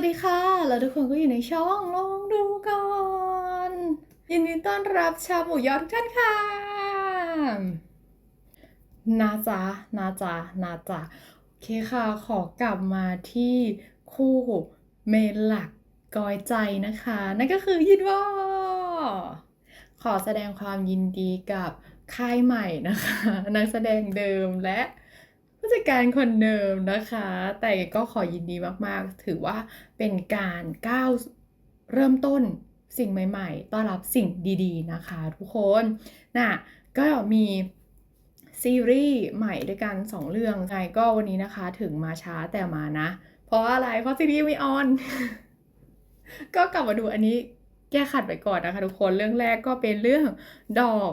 สวัสดีค่ะ แล้วทุกคนก็อยู่ในช่องลองดูก่อน ยินดีต้อนรับชาวหมูยอทุกท่านค่ะ นาจ๊ะนาจ๊ะนาจ๊ะโอเคค่ะ ขอกลับมาที่คู่เมนหลักกอยใจนะคะ นั่นก็คือยินวอขอแสดงความยินดีกับค่ายใหม่นะคะ นักแสดงเดิมและ ผู้จัดการคนเดิมนะคะ แต่ก็ขอยินดีมากๆ ถือว่าเป็นการก้าวเริ่มต้นสิ่งใหม่ๆ ต้อนรับสิ่งดีๆ นะคะทุกคนน่ะก็มีซีรีส์ใหม่ด้วยกัน 2 เรื่องไงก็วันนี้นะคะถึงมาช้าแต่มานะ เพราะอะไร เพราะซีรีส์ไม่ออน ก็กลับมาดูอันนี้แก้ขัดไปก่อนนะคะทุกคน เรื่องแรกก็เป็นเรื่องดอก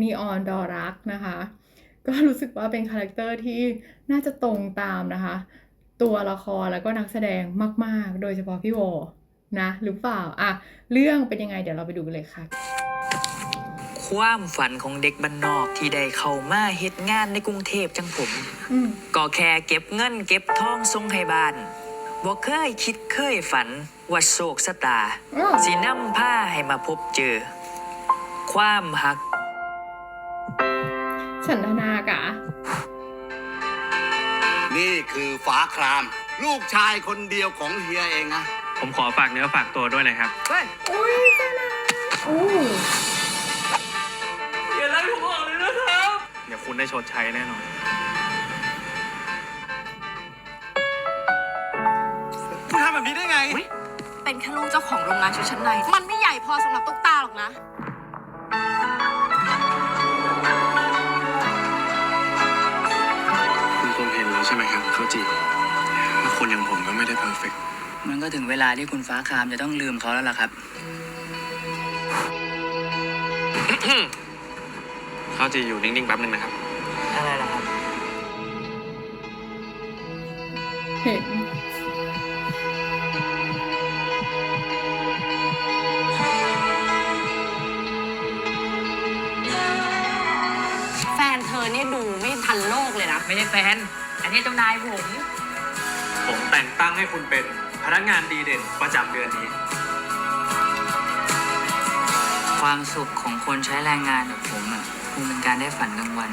นีออนดอรักนะคะ ก็รู้สึกว่าเป็นคาแรคเตอร์ที่น่าจะตรงตามนะคะ ตัวละครแล้วก็นักแสดงมาก ๆ โดยเฉพาะพี่โวนะหรือเปล่าอะเรื่องเป็นยังไงเดี๋ยวเราไปดูกันเลยค่ะ ความฝันของเด็กบ้านนอกที่ได้เข้ามาเฮ็ดงานในกรุงเทพจังผมอืมก็แค่เก็บเงินเก็บทองส่งให้บ้านบ่เคยคิดเคยฝันว่าโศกสตา อ้อ สินำผ้าให้มาพบเจอ ความหัก ฉันทนากะ นี่คือฟ้าคราม ลูกชายคนเดียวของเฮียเองนะผมขอฝากเนื้อฝากตัวด้วยนะครับ เฮ้ยอุ้ยเจ้านายโอ้อย่าไล่ผมออกเลยนะครับ เดี๋ยวคุณได้ชดใช้แน่นอน คุณทำแบบนี้ได้ไง เป็นแค่ลูกเจ้าของโรงงานชุดชั้นใน มันไม่ใหญ่พอสำหรับตุ๊กตาหรอกนะ จีว่าคนอย่างผมก็ไม่ได้เพอร์เฟกต์มันก็ถึงเวลาที่คุณฟ้าคามจะต้องลืมเขาแล้วล่ะครับ เขาจีอยู่นิ่งๆแป๊บหนึ่งนะครับ อะไรล่ะครับ เห็นแฟนเธอเนี่ยดูไม่ทันโลกเลยนะ ไม่ใช่แฟน อันนี้เจ้านายผม ผมแต่งตั้งให้คุณเป็นพนักงานดีเด่นประจำเดือนนี้ ความสุขของคนใช้แรงงานแบบผมอะคงเป็นการได้ฝันกลางวัน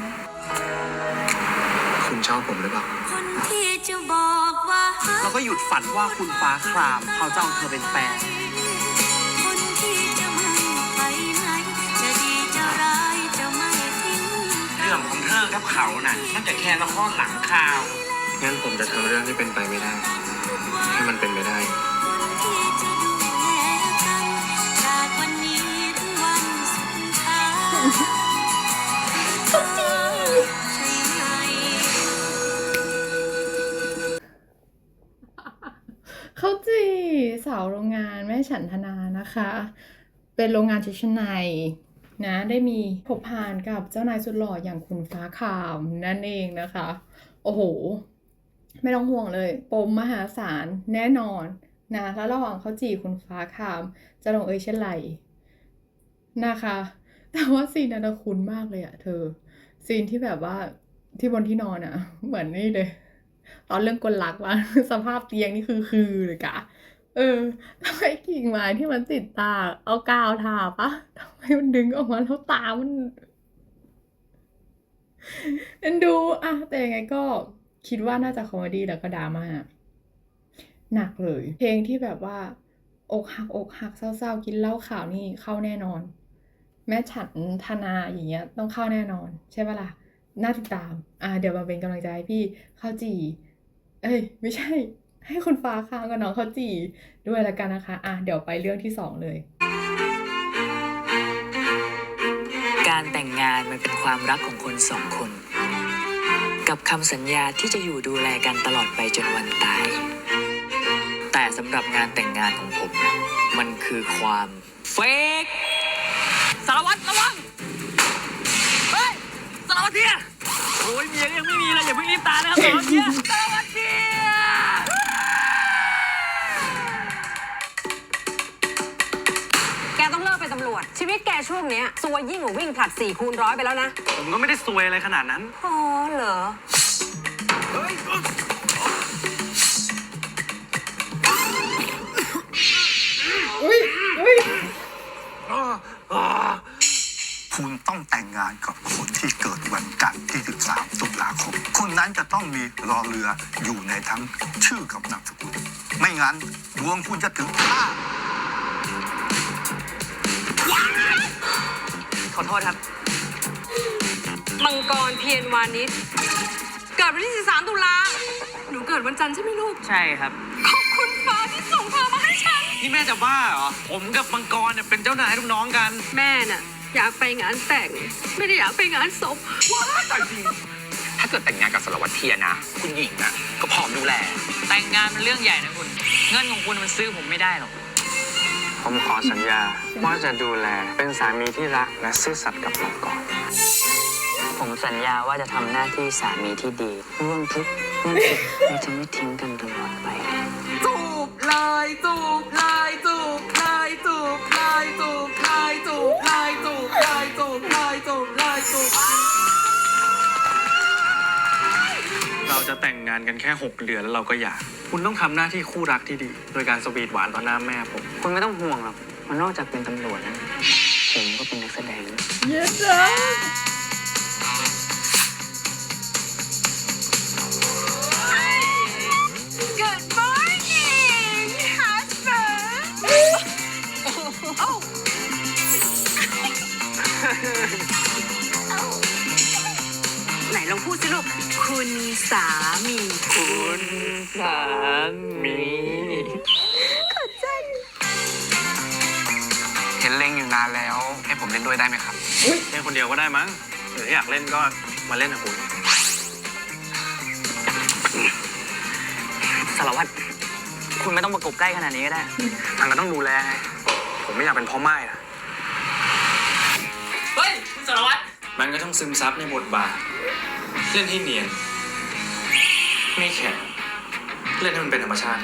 คุณชอบผมหรือเปล่า คนที่จะบอกว่ารักเราก็หยุดฝันว่าคุณฟ้าคราม เขาจะเอาเธอเป็นแฟนคน รื่องของเธอกับเขาน่ะ มันจะแค่ละครหลังข่าว งั้นผมจะทำเรื่องที่เป็นไปไม่ได้ ให้มันเป็นไปได้คนที่จะดูแลกันจากวันนี้ถึงวันสุดท้ายเธอใช่ไหมเขาจีสาวโรงงานแม่ฉันธนานะคะ เป็นโรงงานชุดชั้นใน นะได้มีพบผ่านกับเจ้านายสุดหล่ออย่างคุณฟ้าขามนั่นเองนะคะ โอ้โห ไม่ต้องห่วงเลย ปมมหาศาลแน่นอนนะแล้วระหว่างเขาจีคุณฟ้าขาม จะลงเอยเช่นไรนะคะ แต่ว่าซีนนั้นคุ้นมากเลยอะเธอ ซีนที่แบบว่าที่บนที่นอนอะเหมือนนี่เลย ตอนเรื่องกลลักว่าสภาพเตียงนี่คือคือเลยกะ เออทำไมกิ่งไม้ที่มันติดตา เอากาวทาปะทำไมมันดึงออกมาแล้วตามันเอ็นดูอะแต่ยังไงก็คิดว่าน่าจะคอมเมดี้แล้วก็ดราม่าหนักเลย เพลงที่แบบว่า อกหักอกหักเศร้าๆกินเหล้าขาวนี่เข้าแน่นอน แม่ฉันธนาอย่างเงี้ย ต้องเข้าแน่นอน ใช่ปะล่ะน่าติดตาม อ่า เดี๋ยวมาเป็นกำลังใจให้พี่ข้าวจี เอ้ย ไม่ใช่ ให้คุณฟ้าค้างกับน้องเขาจีด้วยละกันนะคะ อะเดี๋ยวไปเรื่องที่สองเลย การแต่งงานมันเป็นความรักของคนสองคน กับคำสัญญาที่จะอยู่ดูแลกันตลอดไปจนวันตาย แต่สำหรับงานแต่งงานของผม มันคือความเฟกสารวัตรระวัง เฮ้ย สารวัตรเทียโอ้ยเมียยังไม่มีเลยอย่าเพิ่งรีบตายนะครับสารวัตรเทียสารวัตรเทีย วจ ชีวิตแกช่วงเนี้ยซวยยิ่งกว่าวิ่งผลัด4คูณร้อยไปแล้วนะผมก็ไม่ได้ซวยอะไรขนาดนั้น อ๋อเหรอคุณต้องแต่งงานกับคนที่เกิดวันกันที่ 13 ตุลาคม คนนั้นจะต้องมีรอเรืออยู่ในทั้งชื่อกับนามสกุล ไม่งั้นดวงคุณจะถึงฆ่า ขอโทษครับ มังกรเพียรวานิชเกิดวันที่ 13 ตุลา หนูเกิดวันจันทร์ใช่ไหมลูก ใช่ครับ ขอบคุณฟ้าที่ส่งเธอมาให้ฉัน นี่แม่จะบ้าเหรอ ผมกับมังกรเนี่ยเป็นเจ้านายลูกน้องกัน แม่น่ะ อยากไปงานแต่ง ไม่ได้อยากไปงานศพ ถ้าเกิดแต่งงานกับสารวัตรเทียนะ คุณหญิงนะก็พร้อมดูแล แต่งงานมันเรื่องใหญ่นะคุณ เงินของคุณมันซื้อผมไม่ได้หรอก ผมขอสัญญาว่าจะดูแลเป็นสามีที่รักและซื่อสัตย์กับมังกรผมสัญญาว่าจะทำหน้าที่สามีที่ดีร่วมทุกข์ร่วมสุขและจะไม่ทิ้งกันตลอดไป จูบเลยจูบ แต่งงานกันแค่ 6 เดือนแล้วเราก็หย่าคุณต้องทำหน้าที่คู่รักที่ดี โดยการสวีทหวานต่อหน้าแม่ผม คุณไม่ต้องห่วงหรอกมันนอกจากเป็นตำรวจแล้วผมก็เป็นนักแสดง เย็นนะ ลองพูดสิลูก คุณสามี คุณสามีเห็นเล็งอยู่นานแล้ว ให้ผมเล่นด้วยได้ไหมครับ เล่นคนเดียวก็ได้มั้งหรืออยากเล่นก็มาเล่นกับคุณสารวัตรคุณไม่ต้องประกบใกล้ขนาดนี้ก็ได้มันก็ต้องดูแลไงผมไม่อยากเป็นพ่อไม้อะเฮ้ยคุณสารวัตรมันก็ต้องซึมซับในบทบาท เล่นให้เนียน ไม่แข็งเล่นให้มันเป็นธรรมชาติ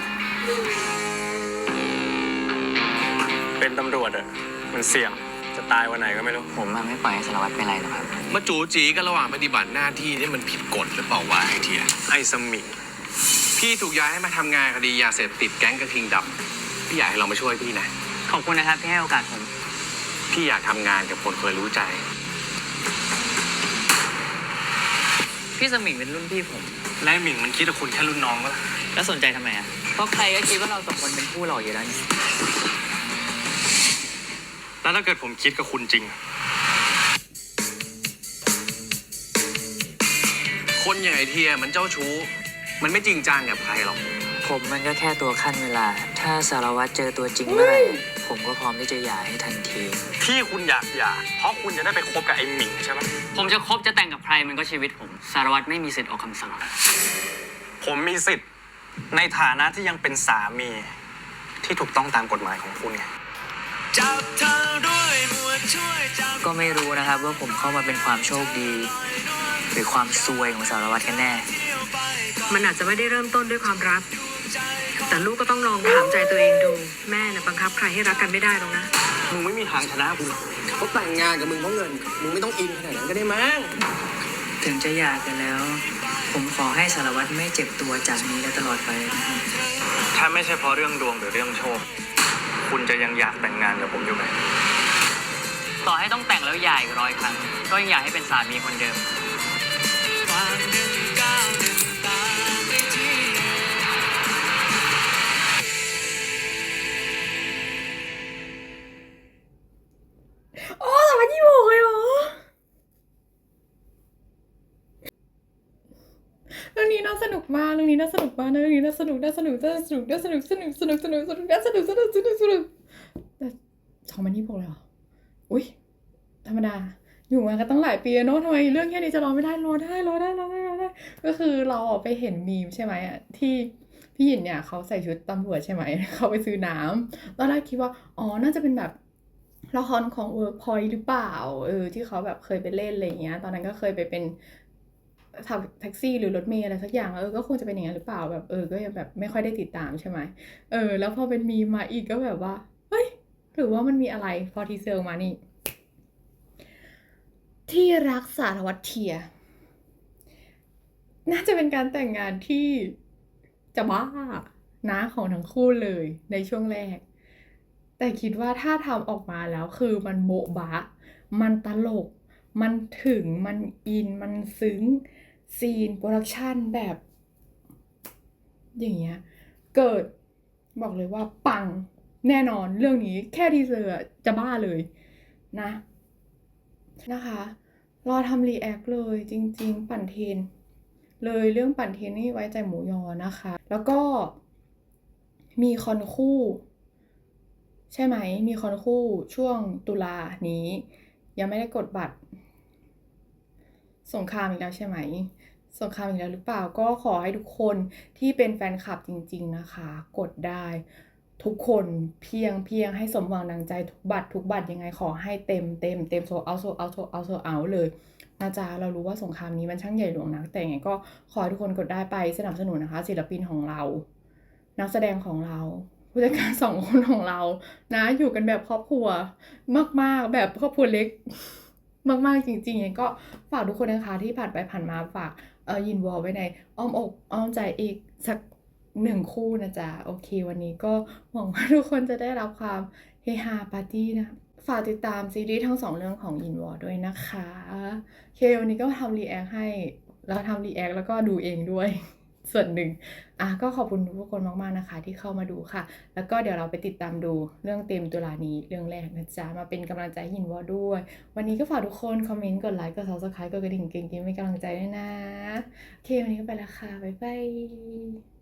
เป็นตำรวจอะมันเสี่ยงจะตายวันไหนก็ไม่รู้ ผมอะไม่ปล่อยให้สารวัตรเป็นไรหรอกครับ มาจูจีกันระหว่างปฏิบัติหน้าที่นี่มันผิดกฎหรือเปล่าวะไอเทียไอ้สมิงพี่ถูกย้ายให้มาทำงานคดียาเสพติดแก๊งกระทิงดำพี่อยากให้เรามาช่วยพี่นะ ขอบคุณนะครับที่ให้โอกาสผม พี่อยากทำงานกับคนเคยรู้ใจ พี่สมิงเป็นรุ่นพี่ผม และไอ้หมิงมันคิดว่าคุณแค่รุ่นน้องก็ล่ะแล้วสนใจทำไมอะ เพราะใครก็คิดว่าเราสองคนเป็นคู่หล่ออยู่แล้วนี่แล้วถ้าเกิดผมคิดกับคุณจริง คนอย่างไอเทียมันเจ้าชู้ มันไม่จริงจังกับใครหรอก ผมมันก็แค่ตัวขั้นเวลา ถ้าสารวัตรเจอตัวจริงเมื่อไหร่ผมก็พร้อมที่จะหย่าให้ทันที ที่คุณอยากหย่าเพราะคุณจะได้ไปคบกับไอ้หมิงใช่ไหมผมจะคบจะแต่งกับใครมันก็ชีวิตผม สารวัตรไม่มีสิทธิ์ออกคำสั่ง ผมมีสิทธิ์ในฐานะที่ยังเป็นสามีที่ถูกต้องตามกฎหมายของคุณไงก็ไม่รู้นะครับว่าผมเข้ามาเป็นความโชคดี หรือความซวยของสารวัตรกันแน่ มันอาจจะไม่ได้เริ่มต้นด้วยความรัก แต่ลูกก็ต้องลองถามใจตัวเองดู แม่น่ะบังคับใครให้รักกันไม่ได้หรอกนะ มึงไม่มีทางชนะคุณเขาแต่งงานกับมึงเพราะเงิน มึงไม่ต้องอินขนาดนั้นก็ได้มั้ง ถึงจะหย่ากันแล้ว ผมขอให้สารวัตรไม่เจ็บตัวจากนี้และตลอดไปนะครับถ้าไม่ใช่เพราะเรื่องดวงหรือเรื่องโชค คุณจะยังอยากแต่งงานกับผมอยู่ไหม ต่อให้ต้องแต่งแล้วหย่าอีกร้อยครั้ง ก็ยังอยากให้เป็นสามีคนเดิมโอ้ เรื่องนี้น่าสนุกมากเรื่องนี้น่าสนุกมากเรื่องนี้น่าสนุกน่าสนุกน่าสนุกน่าสนุกสนุกสนุกสนุกสนุกน่าสนุกสนุกสนุกสนุกแต่สองพันยี่สิบหกเลยเหรออุ้ยธรรมดาอยู่มากันตั้งหลายปีแล้วเนอะทำไมเรื่องแค่นี้จะรอไม่ได้รอได้รอได้รอได้รอได้ ก็คือเราอไปเห็นมีมใช่ไหมอะที่พี่หยินเนี่ยเขาใส่ชุดตำรวจใช่ไหมเขาไปซื้อน้ำตอนแรกคิดว่าอ๋อน่าจะเป็นแบบละครของเวิร์กพอยหรือเปล่าเออที่เขาแบบเคยไปเล่นอะไรอย่างเงี้ย ตอนนั้นก็เคยไปเป็น แท็กซี่หรือรถเมล์อะไรสักอย่างเออก็คงจะเป็นอย่างนั้นหรือเปล่าแบบเออก็ยังแบบไม่ค่อยได้ติดตามใช่ไหมเออ แล้วพอเป็นมีมาอีกก็แบบว่าเฮ้ยหรือว่ามันมีอะไรพอทีเซอร์มานี่ ที่รักสารวัตรเทีย น่าจะเป็นการแต่งงานที่จะบ้านะของทั้งคู่เลยในช่วงแรก แต่คิดว่าถ้าทำออกมาแล้วคือมันโบบะ มันตลก มันถึงมันอินมันซึ้ง ซีนโปรดักชันแบบ อย่างเงี้ย เกิดบอกเลยว่าปังแน่นอนเรื่องนี้แค่ทีเซอร์จะบ้าเลยนะ นะคะ รอทำรีแอคเลยจริง ๆ ปั่นเทน เลยเรื่องปั่นเทนนี่ไว้ใจหมูยอนะคะ แล้วก็มีคอนคู่ ใช่ไหม มีคอนคู่ช่วงตุลานี้ ยังไม่ได้กดบัตร สงครามอีกแล้วใช่ไหม สงครามอีกแล้วหรือเปล่าก็ขอให้ทุกคนที่เป็นแฟนคลับจริง ๆนะคะ กดได้ทุกคนเพียงเพียงให้สมหวังดังใจทุกบัตรทุกบัตรยังไงขอให้เต็มเต็มเต็มโซเอาโซเอาโซเอาโซเอาเลยนะจ๊ะเรารู้ว่าสงครามนี้มันช่างใหญ่หลวงนักแต่ยังไงก็ขอให้ทุกคนกดได้ไปสนับสนุนนะคะ ศิลปินของเรา นักแสดงของเราผู้จัดการสองคนของเรา นะ อยู่กันแบบครอบครัว มากๆ แบบครอบครัวเล็ก มาก ๆ จริงๆยังไงก็ฝากทุกคนนะคะที่ผ่านไปผ่านมาฝากเออยินวอลไว้ในอ้อมอกอ้อมใจอีกสักหนึ่งคู่นะจ๊ะ โอเค วันนี้ก็หวังว่าทุกคนจะได้รับความเฮฮาปาร์ตี้นะ ฝากติดตามซีรีส์ทั้งสองเรื่องของยินวอลด้วยนะคะโอเควันนี้ก็ทำรีแอคให้ แล้วทำรีแอคแล้วก็ดูเองด้วย ส่วนหนึ่งอะก็ขอบคุณทุกคนมากๆนะคะ ที่เข้ามาดูค่ะ แล้วก็เดี๋ยวเราไปติดตามดูเรื่องเต็มตุลานี้เรื่องแรกนะจ๊ะมาเป็นกำลังใจหินวอด้วย วันนี้ก็ฝากทุกคนคอมเมนต์กดไลค์กด subscribe กดกระดิ่งเก่งๆเป็นกำลังใจด้วยนะโอเควันนี้ก็ไปละค่ะบ๊ายบาย